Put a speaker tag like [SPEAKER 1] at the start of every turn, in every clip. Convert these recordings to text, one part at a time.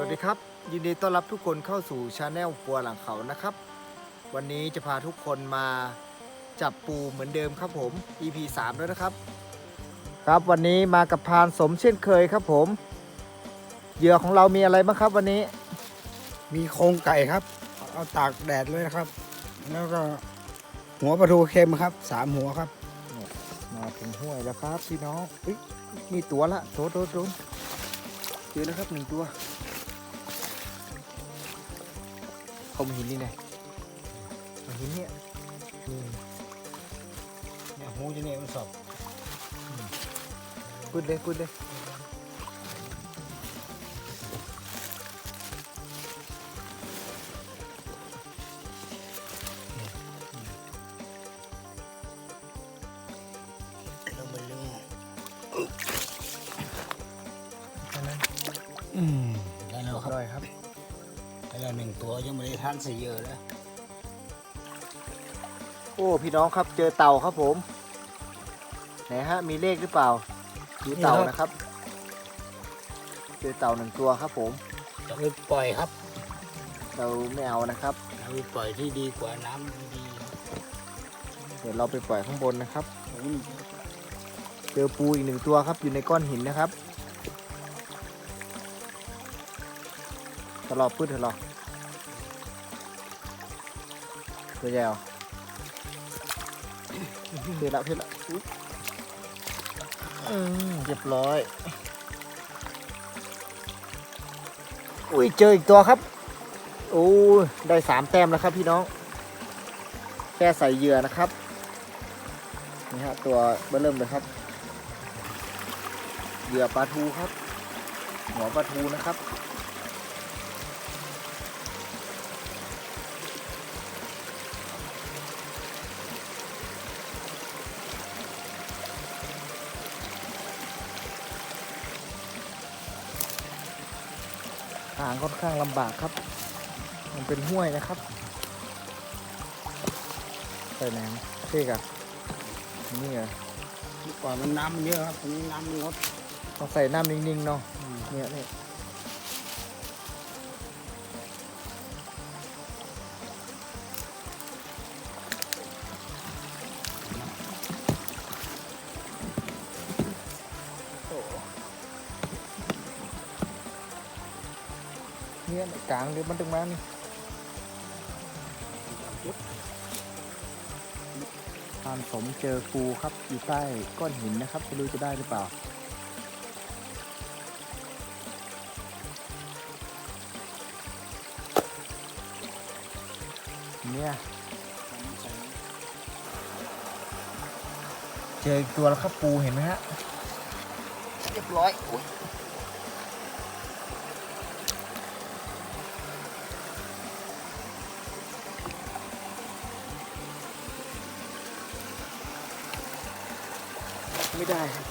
[SPEAKER 1] วัสดีครับ ยินดีต้อนรับทุกคนเข้าสู่ชาแนลปัวหลังเขานะครับ วันนี้จะพาทุกคนมาจับปูเหมือนเดิมครับผม EP 3แล้วนะครับ ครับวันนี้มากับพรานสมเช่นเคยครับผมเหยื่อของเรามีอะไรบ้างครับวันนี้
[SPEAKER 2] มีโครงไก่ครับ เอาตากแดดเลยนะครับ แล้วก็หัวปลาทูเค็มครับสามหัวครับ
[SPEAKER 1] มาถึงห้วยแล้วครับพี่น้องเอ้ยมีตัวละโดนโดนโดนเจอแล้วครับหนึ่งตัว เขามหินนี่ไงหินเนี่ยนี่
[SPEAKER 2] เนี่ยหูจะเนี่ยมันสอบ
[SPEAKER 1] กุดเลยกุดเลย
[SPEAKER 2] แล้วหนึ่งตัวยังไม่ได้ทานใส่เยอะเลย
[SPEAKER 1] โอ้ พี่น้องครับเจอเต่าครับผม ไหนฮะ มีเลขหรือเปล่าดูเต่านะครับ เจอเต่าหนึ่งตัวครับผม
[SPEAKER 2] จะไปปล่อยครับ
[SPEAKER 1] เราไม่เอานะครับ
[SPEAKER 2] จะไปปล่อยที่ดีกว่าน้ำดี
[SPEAKER 1] เดี๋ยวเราไปปล่อยข้างบนนะครับ
[SPEAKER 2] ๆอืม
[SPEAKER 1] เจอปูอีกหนึ่งตัวครับอยู่ในก้อนหินนะครับ ตลอดพืชเถอะหรอตัวใหญ่เหรอเพื่อละเพื่อละอุ๊ยอืมเรียบร้อย อุ้ยเจออีกตัวครับ โอ้ยได้สามแต้มแล้วครับพี่น้อง แค่ใส่เหยื่อนะครับ นี่ฮะตัวเบิ่มเริ่มเลยครับ เหยื่อปลาทูครับ หัวปลาทูนะครับ หางค่อนข้างลำบากครับ มันเป็นห้วยนะครับใส่แหนมเท่อะนี่เหรอ
[SPEAKER 2] ก่อนมันน้ำมันเยอะครับตรงนี้น้ำมันลด
[SPEAKER 1] ต้องใส่น้ำนิ่งๆเนาะเนี่ยนี่โกลางเดี๋ยวมันถึงมานี่ทานสมเจอปูครับอยู่ใต้ก้อนหินนะครับไม่รู้จะได้หรือเปล่าเนี่ยเจออีกตัวแล้วครับปูเห็นไหมฮะเรียบร้อย ไม่ได้ครับ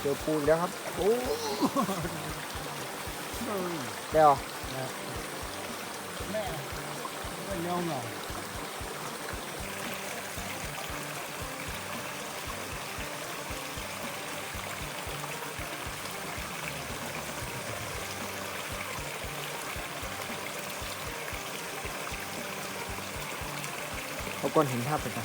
[SPEAKER 1] เจอปูอีกแล้วครับ โอ้เดี๋ยว
[SPEAKER 2] แม่ไม่ยอมหรอ
[SPEAKER 1] คนเห็นภาพเป็นไง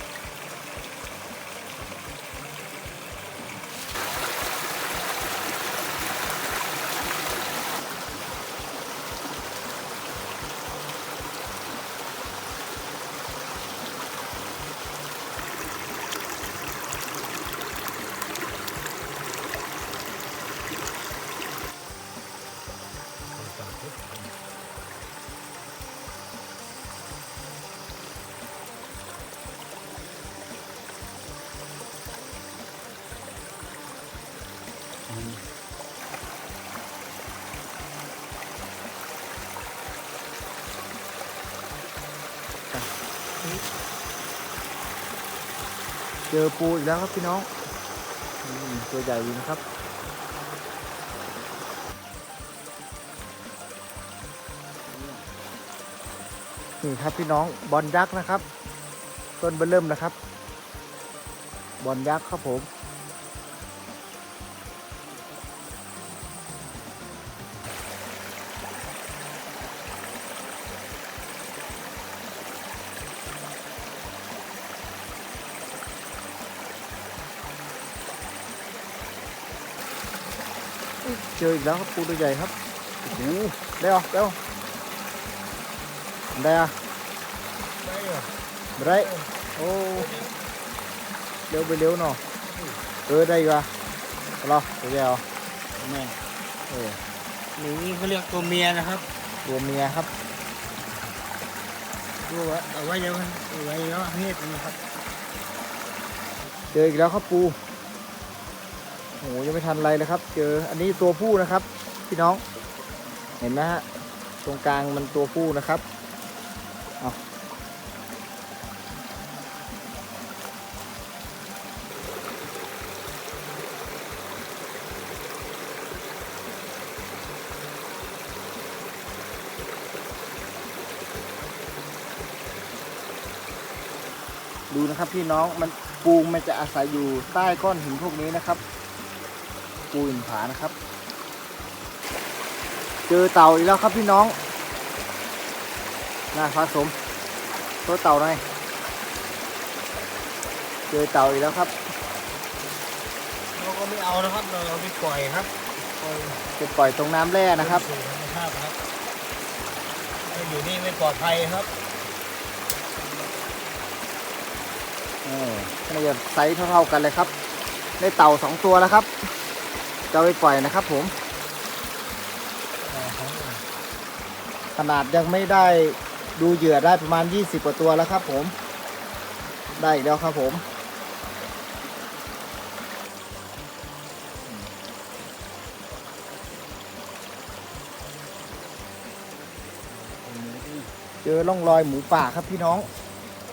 [SPEAKER 1] เจอปูอีกแล้วครับพี่น้องตัวใหญ่ดีนะครับ นี่ครับพี่น้องบอลยักษ์นะครับ ต้นเบอร์เริ่มนะครับ บอลยักษ์ครับผม จออีกแล้วครับปูตัวใหญ่ครับโอ้โหได้เหรอได้เหรอได้อะ
[SPEAKER 2] ได้เหรอ
[SPEAKER 1] ไม่ได้โอ้เร็วไปเร็วหน่อยเออได้อีกว่ะเอาเหรอตัวใหญ่เหรอ
[SPEAKER 2] แม่
[SPEAKER 1] เออ
[SPEAKER 2] นี่เขาเรียกตัวเมียนะครับ
[SPEAKER 1] ตัวเมียครับ
[SPEAKER 2] ตัวเอาไว้เดี๋ยวเอาไว้แล้วเพศนะครับ
[SPEAKER 1] เจออีกแล้วครับปู โอ้โหยังไม่ทันไรเลยครับ เจออันนี้ตัวผู้นะครับ พี่น้อง เห็นไหมฮะตรงกลางมันตัวผู้นะครับเอาดูนะครับพี่น้องมันปูมันจะอาศัยอยู่ใต้ก้อนหินพวกนี้นะครับ ปูหินผานะครับ เจอเต่าอีกแล้วครับพี่น้องน่าผสมตัวเต่าหน่อยเจอเต่าอีกแล้วครับ
[SPEAKER 2] เราก็ไม่เอานะครับเราเอาไปปล่อยครับปล่อย
[SPEAKER 1] จะปล่อยตรงน้ำแร่นะครับ
[SPEAKER 2] สู่ธรรมชาติครับถ้าอยู่นี่ไม่ปลอดภัยครับ
[SPEAKER 1] เออน่าจะไซส์เท่าๆกันเลยครับ ได้เต่าสองตัวแล้วครับ จะไปปล่อยนะครับผม ขนาดยังไม่ได้ดูเหยื่อได้ประมาณ 20 กว่าตัวแล้วครับผม ได้อีกแล้วครับผมเจอร่องรอยหมูป่าครับพี่น้อง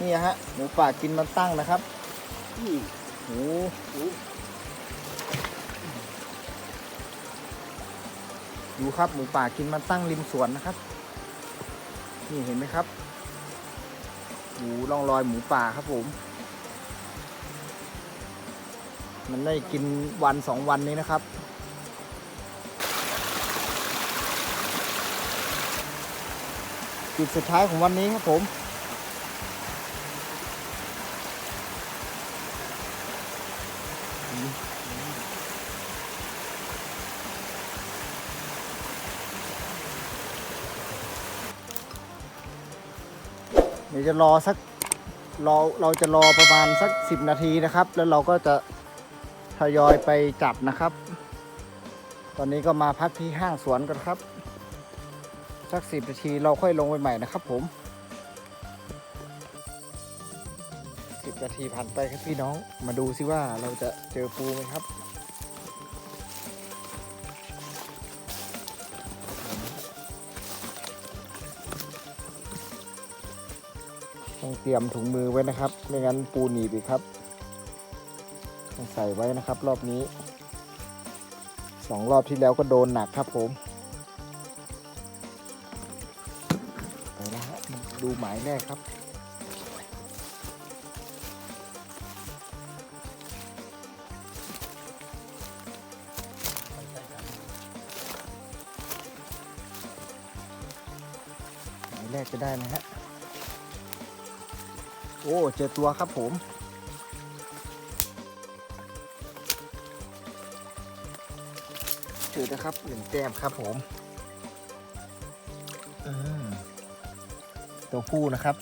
[SPEAKER 1] นี่ฮะ หมูป่ากินมันตั้งนะครับโอ้โห ดูครับหมูป่ากินมันตั้งริมสวนนะครับ นี่เห็นไหมครับหูร่องรอยหมูป่าครับผม มันได้กินวันสองวันนี้นะครับจุดสุดท้ายของวันนี้ครับผม ดี๋ยวจะรอสักรอเราจะรอประมาณสักสิบนาทีนะครับ แล้วเราก็จะทยอยไปจับนะครับ ตอนนี้ก็มาพักที่ห้างสวนกันครับ สักสิบนาทีเราค่อยลงไปใหม่นะครับผมสิบนาทีผ่านไปครับพี่น้องมาดูซิว่าเราจะเจอปูไหมครับ เตรียมถุงมือไว้นะครับ ไม่งั้นปูหนีบอีกครับต้องใส่ไว้นะครับ รอบนี้สองรอบที่แล้วก็โดนหนักครับผมไปแล้วฮะดูหมายแรกครับหมายแรกจะได้ไหมฮะ โอ้เจอตัวครับผม เจอนะครับหนึ่งแต้มครับผมตัวผู้นะครับ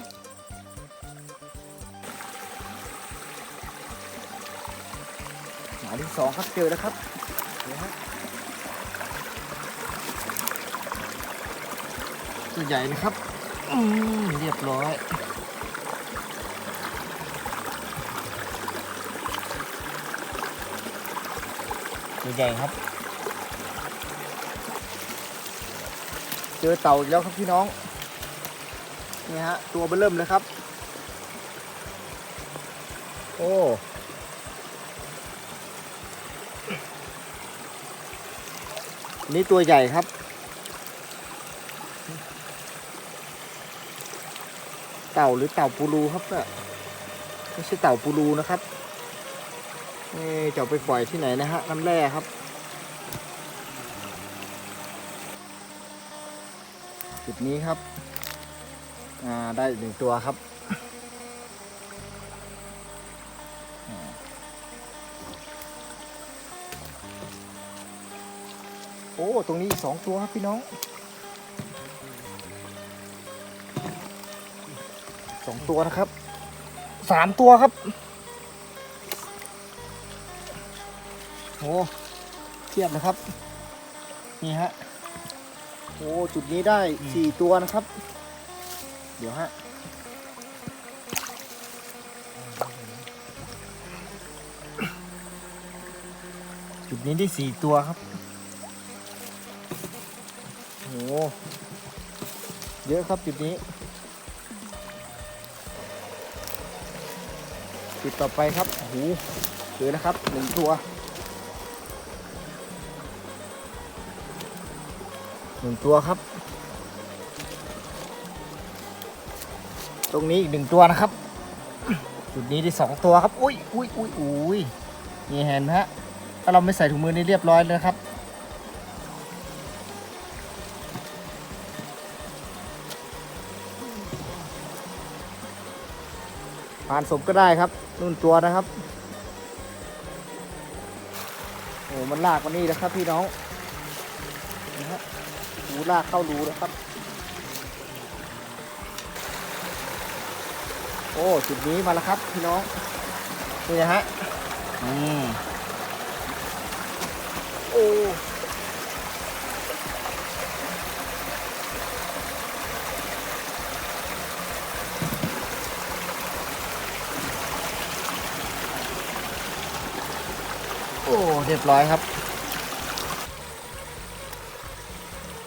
[SPEAKER 1] หมายที่สองครับเจอแล้วครับเดี๋ยวฮะตัวใหญ่นะครับ อืมเรียบร้อย ใหญ่ครับ เจอเต่าอีกแล้วครับพี่น้อง นี่ฮะ ตัวเบอเริ่มเลยครับ โอ้นี่ตัวใหญ่ครับ เต่าหรือเต่าปูรูครับเนี่ยไม่ใช่เต่าปูรูนะครับ เอ๊ะจะไปปล่อยที่ไหนนะฮะน้ำแร่ครับจุดนี้ครับอ่าได้หนึ่งตัวครับโอ้ ตรงนี้อีกสองตัวครับพี่น้องสองตัวนะครับสามตัวครับ เทียบนะครับ นี่ฮะโอ้จุดนี้ได้สี่ตัวนะครับ เดี๋ยวฮะจุดนี้ได้สี่ตัวครับโอ้เยอะครับจุดนี้ จุดต่อไปครับโอ้โหเจอนะครับหนึ่งตัว หนึ่งตัวครับ ตรงนี้อีกหนึ่งตัวนะครับ จุดนี้ได้สองตัวครับ อุ้ยอุ้ยอุ้ยอุ้ยนี่เห็นฮะ ถ้าเราไม่ใส่ถุงมือนี่เรียบร้อยเลยนะครับ ผ่านศพก็ได้ครับนู่นตัวนะครับ โอ้มันลากมานี่นะครับพี่น้องนะฮะ หูลากเข้ารูนะครับ โอ้ จุดนี้มาแล้วครับพี่น้อง นี่นะฮะ อืม โอ้โอ้ เรียบร้อยครับ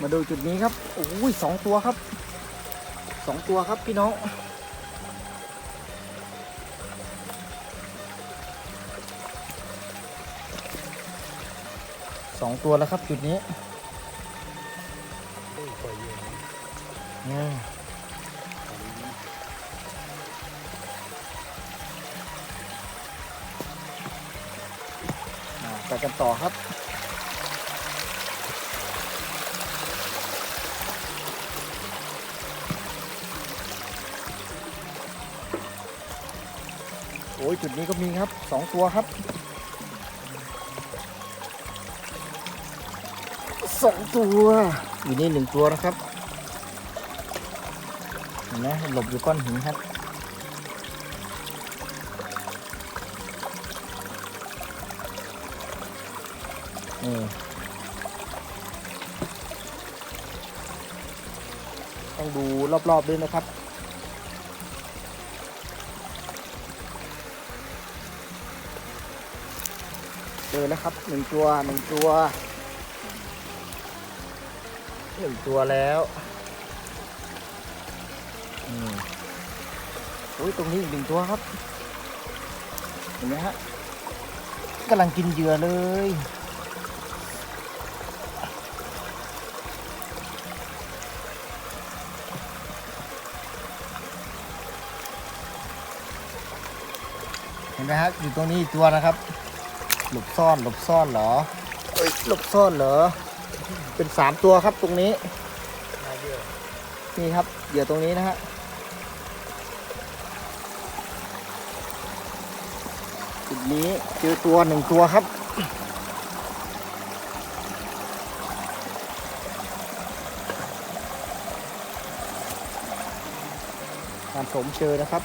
[SPEAKER 1] มาดูจุดนี้ครับโอ้ยสองตัวครับสองตัวครับพี่น้องสองตัวแล้วครับจุดนี้อืมอ่าไปกันต่อครับ โอ้ยจุดนี้ก็มีครับสองตัวครับสองตัวอยู่นี่หนึ่งตัวนะครับเห็นไหมหลบอยู่ก้อนหินครับนี่ต้องดูรอบๆด้วยนะครับ เจอแล้วครับหนึ่งตัวหนึ่งตัวหนึ่งตัวแล้วอืมโอ้ยตรงนี้อีกหนึ่งตัวครับเห็นไหมฮะกำลังกินเหยื่อเลยเห็นไหมฮะอยู่ตรงนี้อีกตัวนะครับ หลบซ่อนหลบซ่อนเหรอเอ้ยหลบซ่อนเหรอ เป็นสามตัวครับตรงนี้ นี่ครับเหยื่อตรงนี้นะฮะจุดนี้เจอตัวหนึ่งตัวครับการสมเจอนะครับ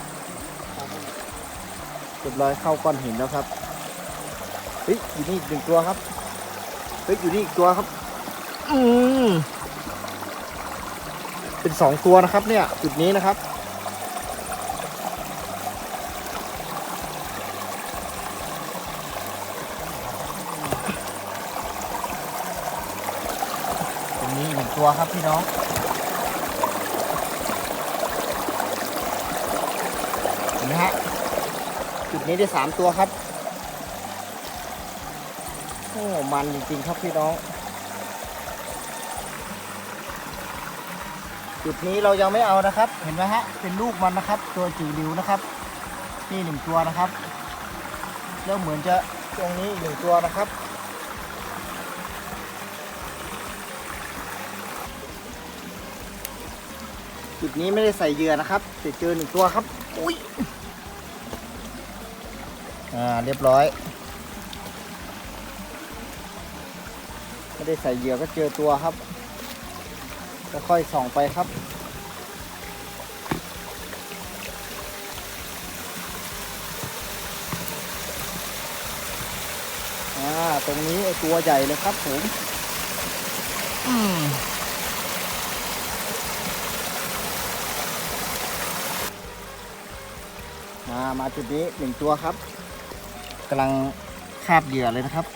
[SPEAKER 1] เรียบร้อยเข้าก้อนหินแล้วครับ เฮ้ยอยู่นี่อีกหนึ่งตัวครับเฮ้ยอยู่นี่อีกตัวครับ อืมเป็นสองตัวนะครับ เนี่ย จุดนี้นะครับตรงนี้หนึ่งตัวครับพี่น้องเห็นไหมฮะจุดนี้ได้สามตัวครับโอ้มันจริงๆครับพี่น้อง จุดนี้เรายังไม่เอานะครับ เห็นไหมฮะ เป็นลูกมันนะครับ ตัวจิ๋วหลิวนะครับ นี่หนึ่งตัวนะครับ แล้วเหมือนจะตรงนี้อีกหนึ่งตัวนะครับจุดนี้ไม่ได้ใส่เหยื่อนะครับแต่เจอหนึ่งตัวครับ อุ้ย อ่า เรียบร้อย ไม่ได้ใส่เหยื่อก็เจอตัวครับค่อยๆส่องไปครับ อ่า ตรงนี้ไอ้ตัวใหญ่เลยครับผมอืมมา มาจุดนี้หนึ่งตัวครับกำลังคาบเหยื่อเลยนะครับ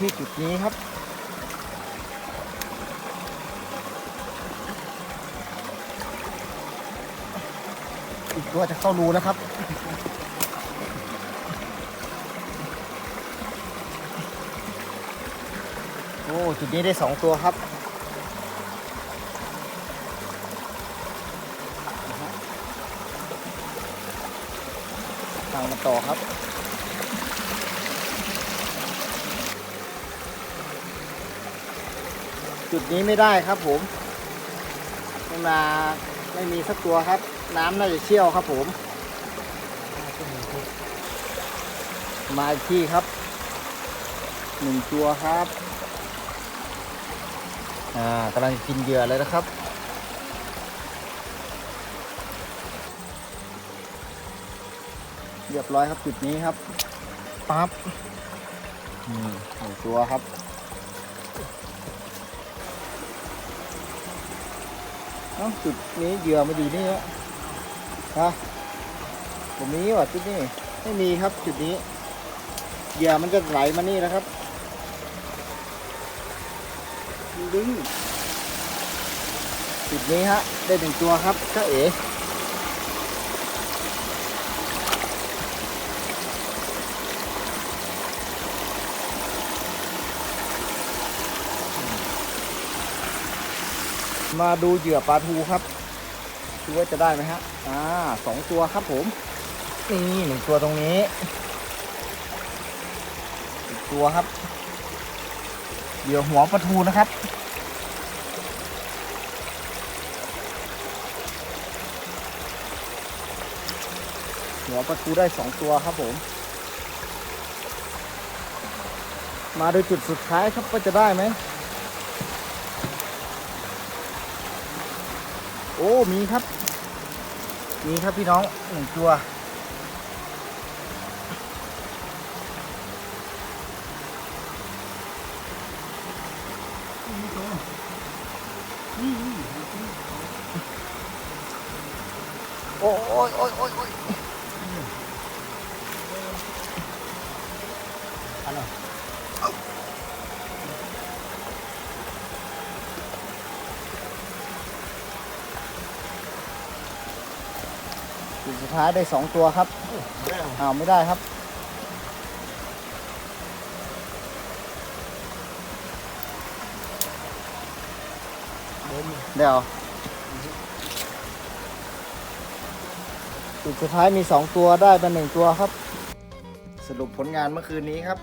[SPEAKER 1] ที่จุดนี้ครับ อีกตัวจะเข้ารูแล้วครับโอ้จุดนี้ได้สองตัวครับทางมาต่อครับ จุดนี้ไม่ได้ครับผมไม่มาไม่มีสักตัวครับ น้ำน่าจะเชี่ยวครับผม มาอีกที่ครับหนึ่งตัวครับ อ่ากำลังกินเหยื่อเลยนะครับ เรียบร้อยครับจุดนี้ครับปั๊บหนึ่งตัวครับ เอ้าจุดนี้เหยื่อมาอยู่นี่ฮะฮะผมมีว่ะจุดนี้ไม่มีครับจุดนี้เหยื่อมันจะไหลมานี่นะครับ
[SPEAKER 2] ดึง
[SPEAKER 1] จุดนี้ฮะได้หนึ่งตัวครับก็เอ๋ มาดูเหยื่อปลาทูครับดูว่าจะได้ไหมฮะอ่าสองตัวครับผม นี่หนึ่งตัวตรงนี้อีกตัวครับ เหยื่อหัวปลาทูนะครับหัวปลาทูได้สองตัวครับผม มาดูจุดสุดท้ายครับว่าจะได้ไหม โอ้มีครับ มีครับพี่น้องหนึ่งตัว โอ้ยโอ้ยโอ้ย จุดสุดท้ายได้สองตัวครับอ้าวไม่ได้ครับ เดี๋ยวจุดสุดท้ายมีสองตัวได้มาหนึ่งตัวครับ สรุปผลงานเมื่อคืนนี้ครับ